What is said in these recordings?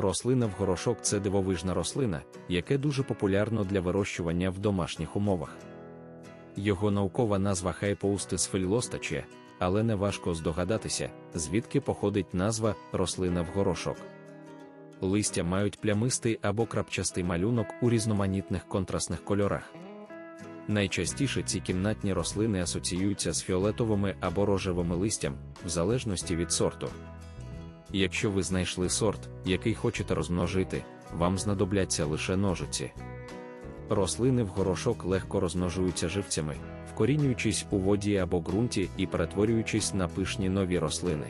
Рослина в горошок це дивовижна рослина, яке дуже популярно для вирощування в домашніх умовах. Його наукова назва хайпоустис фельлостаче, але не важко здогадатися, звідки походить назва рослина в горошок. Листя мають плямистий або крапчастий малюнок у різноманітних контрастних кольорах. Найчастіше ці кімнатні рослини асоціюються з фіолетовими або рожевими листям, в залежності від сорту. Якщо ви знайшли сорт, який хочете розмножити, вам знадобляться лише ножиці. Рослини в горошок легко розмножуються живцями, вкорінюючись у воді або ґрунті і перетворюючись на пишні нові рослини.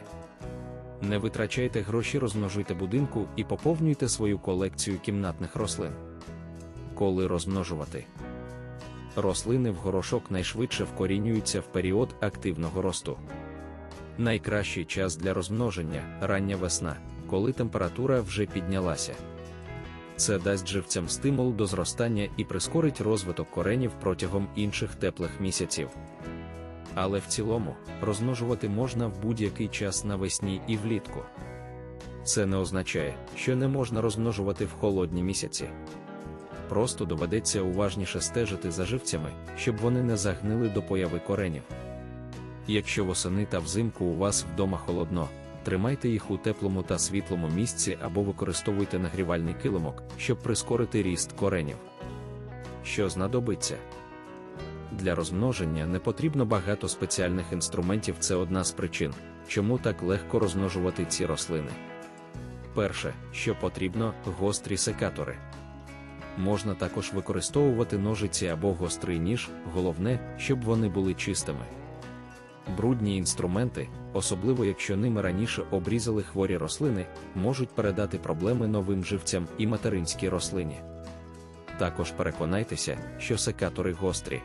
Не витрачайте гроші, розмножуйте будинку і поповнюйте свою колекцію кімнатних рослин. Коли розмножувати рослини в горошок найшвидше вкорінюються в період активного росту. Найкращий час для розмноження рання весна, коли температура вже піднялася. Це дасть живцям стимул до зростання і прискорить розвиток коренів протягом інших теплих місяців. Але в цілому розмножувати можна в будь-який час навесні і влітку. Це не означає, що не можна розмножувати в холодні місяці. Просто доведеться уважніше стежити за живцями, щоб вони не загнили до появи коренів. Якщо восени та взимку у вас вдома холодно, тримайте їх у теплому та світлому місці або використовуйте нагрівальний килимок, щоб прискорити ріст коренів. Що знадобиться? Для розмноження не потрібно багато спеціальних інструментів, це одна з причин, чому так легко розмножувати ці рослини. Перше, що потрібно, гострі секатори. Можна також використовувати ножиці або гострий ніж, головне, щоб вони були чистими. Брудні інструменти, особливо якщо ними раніше обрізали хворі рослини, можуть передати проблеми новим живцям і материнській рослині. Також переконайтеся, що секатори гострі.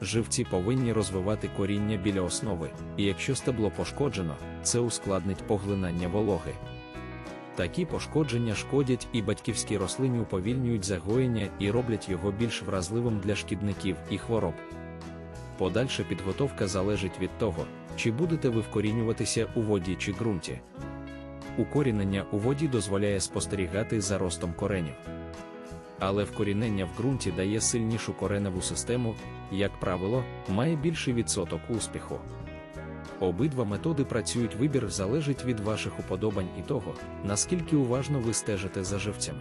Живці повинні розвивати коріння біля основи, і якщо стебло пошкоджено, це ускладнить поглинання вологи. Такі пошкодження шкодять і батьківській рослині уповільнюють загоєння і роблять його більш вразливим для шкідників і хвороб. Подальша підготовка залежить від того, чи будете ви вкорінюватися у воді чи ґрунті. Укорінення у воді дозволяє спостерігати за ростом коренів. Але вкорінення в ґрунті дає сильнішу кореневу систему, як правило, має більший відсоток успіху. Обидва методи працюють вибір залежить від ваших уподобань і того, наскільки уважно ви стежите за живцями.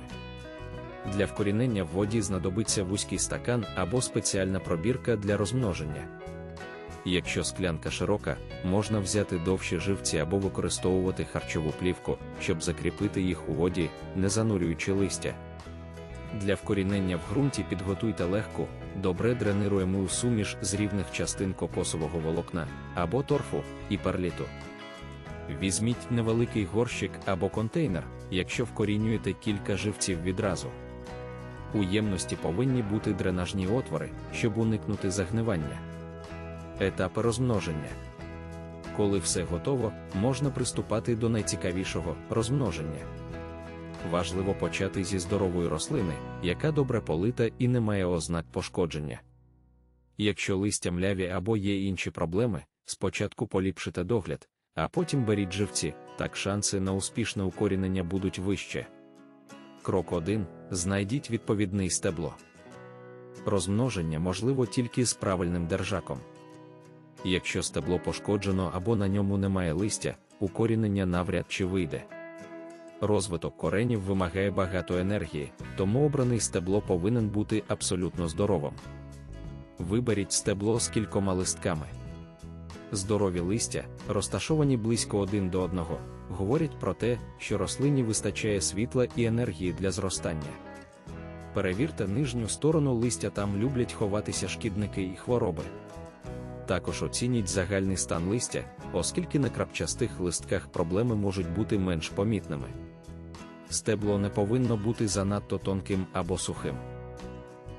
Для вкорінення в воді знадобиться вузький стакан або спеціальна пробірка для розмноження. Якщо склянка широка, можна взяти довші живці або використовувати харчову плівку, щоб закріпити їх у воді, не занурюючи листя. Для вкорінення в ґрунті підготуйте легку, добре дренируємо суміш з рівних частин кокосового волокна або торфу і перліту. Візьміть невеликий горщик або контейнер, якщо вкорінюєте кілька живців відразу. У ємності повинні бути дренажні отвори, щоб уникнути загнивання. Етапи розмноження. Коли все готово, можна приступати до найцікавішого розмноження. Важливо почати зі здорової рослини, яка добре полита і не має ознак пошкодження. Якщо листя мляві або є інші проблеми, спочатку поліпшите догляд, а потім беріть живці, так шанси на успішне укорінення будуть вище. Крок 1. Знайдіть відповідний стебло. Розмноження можливо тільки з правильним держаком. Якщо стебло пошкоджено або на ньому немає листя, укорінення навряд чи вийде. Розвиток коренів вимагає багато енергії, тому обраний стебло повинен бути абсолютно здоровим. Виберіть стебло з кількома листками. Здорові листя, розташовані близько один до одного, говорять про те, що рослині вистачає світла і енергії для зростання. Перевірте нижню сторону листя, там люблять ховатися шкідники і хвороби. Також оцініть загальний стан листя, оскільки на крапчастих листках проблеми можуть бути менш помітними. Стебло не повинно бути занадто тонким або сухим.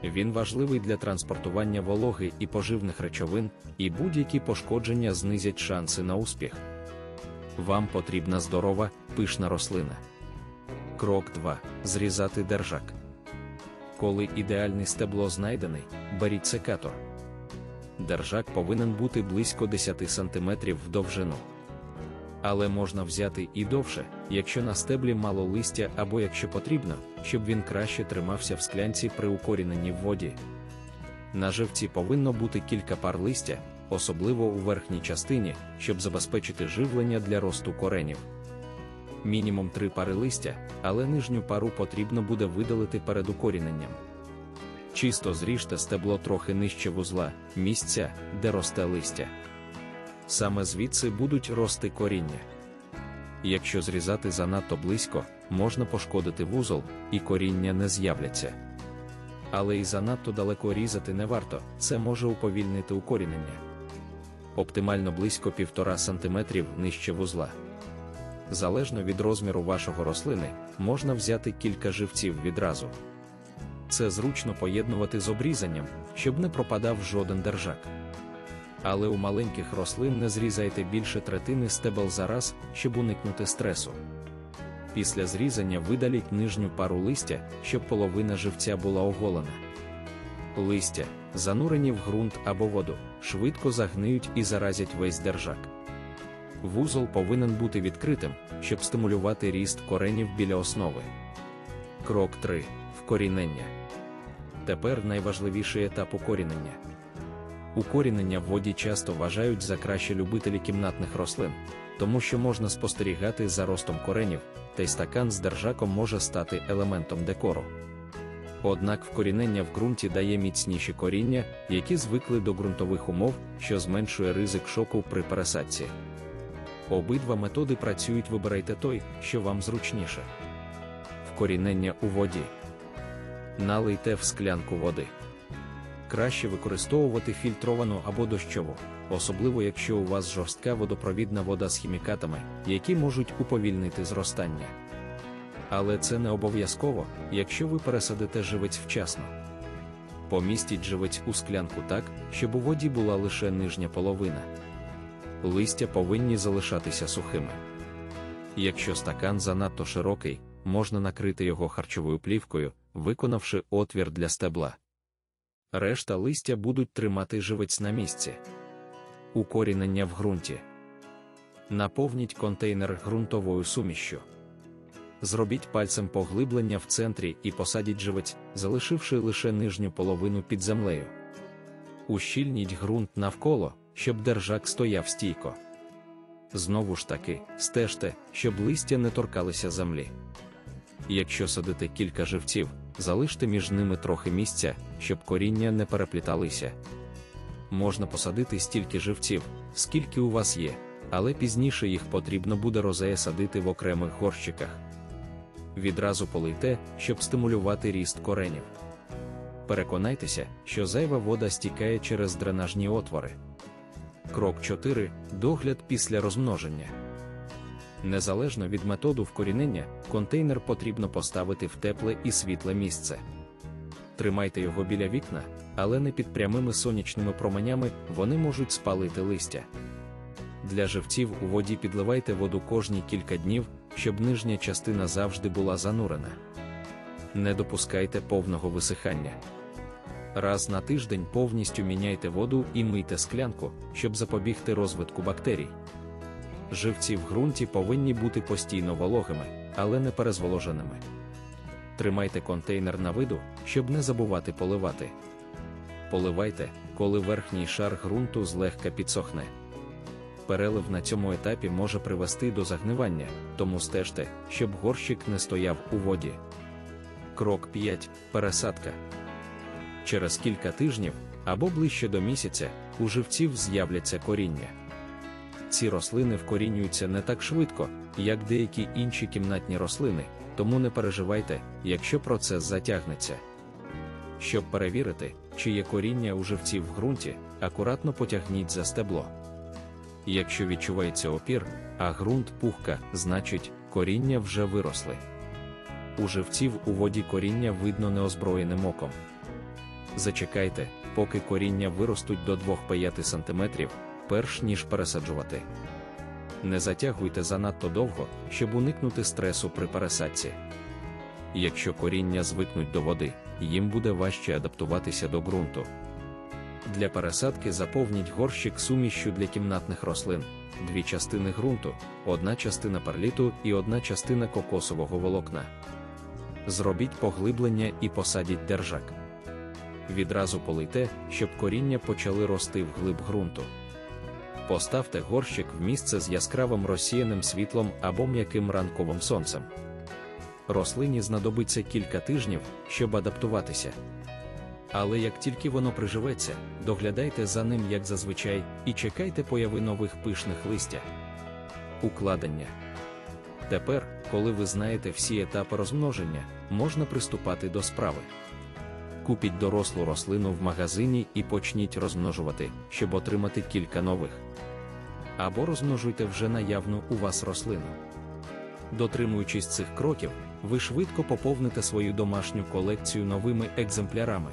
Він важливий для транспортування вологи і поживних речовин, і будь-які пошкодження знизять шанси на успіх. Вам потрібна здорова, пишна рослина. Крок 2. Зрізати держак. Коли ідеальне стебло знайдений, беріть секатор. Держак повинен бути близько 10 см в довжину. Але можна взяти і довше, якщо на стеблі мало листя або якщо потрібно, щоб він краще тримався в склянці при укоріненні в воді. На живці повинно бути кілька пар листя, особливо у верхній частині, щоб забезпечити живлення для росту коренів. Мінімум три пари листя, але нижню пару потрібно буде видалити перед укоріненням. Чисто зріжте стебло трохи нижче вузла, місця, де росте листя. Саме звідси будуть рости коріння. Якщо зрізати занадто близько, можна пошкодити вузол, і коріння не з'являться. Але і занадто далеко різати не варто, це може уповільнити укорінення. Оптимально близько 1,5 см нижче вузла. Залежно від розміру вашого рослини, можна взяти кілька живців відразу. Це зручно поєднувати з обрізанням, щоб не пропадав жоден держак. Але у маленьких рослин не зрізайте більше третини стебел за раз, щоб уникнути стресу. Після зрізання видаліть нижню пару листя, щоб половина живця була оголена. Листя, занурені в ґрунт або воду, швидко загниють і заразять весь держак. Вузол повинен бути відкритим, щоб стимулювати ріст коренів біля основи. Крок 3. Вкорінення. Тепер найважливіший етап укорінення. Укорінення в воді часто вважають за краще любителі кімнатних рослин, тому що можна спостерігати за ростом коренів, та й стакан з держаком може стати елементом декору. Однак вкорінення в ґрунті дає міцніші коріння, які звикли до ґрунтових умов, що зменшує ризик шоку при пересадці. Обидва методи працюють, вибирайте той, що вам зручніше. Вкорінення у воді. Налийте в склянку води. Краще використовувати фільтровану або дощову, особливо якщо у вас жорстка водопровідна вода з хімікатами, які можуть уповільнити зростання. Але це не обов'язково, якщо ви пересадите живець вчасно. Помістіть живець у склянку так, щоб у воді була лише нижня половина. Листя повинні залишатися сухими. Якщо стакан занадто широкий, можна накрити його харчовою плівкою, виконавши отвір для стебла. Решта листя будуть тримати живець на місці. Укорінення в ґрунті. Наповніть контейнер ґрунтовою сумішшю. Зробіть пальцем поглиблення в центрі і посадіть живець, залишивши лише нижню половину під землею. Ущільніть ґрунт навколо, щоб держак стояв стійко. Знову ж таки, стежте, щоб листя не торкалися землі. Якщо садите кілька живців, залиште між ними трохи місця, щоб коріння не перепліталися. Можна посадити стільки живців, скільки у вас є, але пізніше їх потрібно буде розея садити в окремих горщиках. Відразу полийте, щоб стимулювати ріст коренів. Переконайтеся, що зайва вода стікає через дренажні отвори. Крок 4. Догляд після розмноження. Незалежно від методу вкорінення, контейнер потрібно поставити в тепле і світле місце. Тримайте його біля вікна, але не під прямими сонячними променями вони можуть спалити листя. Для живців у воді підливайте воду кожні кілька днів, щоб нижня частина завжди була занурена. Не допускайте повного висихання. Раз на тиждень повністю міняйте воду і мийте склянку, щоб запобігти розвитку бактерій. Живці в ґрунті повинні бути постійно вологими, але не перезволоженими. Тримайте контейнер на виду, щоб не забувати поливати. Поливайте, коли верхній шар ґрунту злегка підсохне. Перелив на цьому етапі може привести до загнивання, тому стежте, щоб горщик не стояв у воді. Крок 5. Пересадка. Через кілька тижнів або ближче до місяця у живців з'являться коріння. Ці рослини вкорінюються не так швидко, як деякі інші кімнатні рослини, тому не переживайте, якщо процес затягнеться. Щоб перевірити, чи є коріння у живців в ґрунті, акуратно потягніть за стебло. Якщо відчувається опір, а ґрунт пухка, значить, коріння вже виросли. У живців у воді коріння видно неозброєним оком. Зачекайте, поки коріння виростуть до 2-5 см, перш ніж пересаджувати. Не затягуйте занадто довго, щоб уникнути стресу при пересадці. Якщо коріння звикнуть до води, їм буде важче адаптуватися до ґрунту. Для пересадки заповніть горщик сумішю для кімнатних рослин, дві частини ґрунту, одна частина перліту і одна частина кокосового волокна. Зробіть поглиблення і посадіть держак. Відразу полийте, щоб коріння почали рости вглиб ґрунту. Поставте горщик в місце з яскравим розсіяним світлом або м'яким ранковим сонцем. Рослині знадобиться кілька тижнів, щоб адаптуватися. Але як тільки воно приживеться, доглядайте за ним як зазвичай, і чекайте появи нових пишних листя. Укладення. Тепер, коли ви знаєте всі етапи розмноження, можна приступати до справи. Купіть дорослу рослину в магазині і почніть розмножувати, щоб отримати кілька нових. Або розмножуйте вже наявну у вас рослину. Дотримуючись цих кроків, ви швидко поповните свою домашню колекцію новими екземплярами.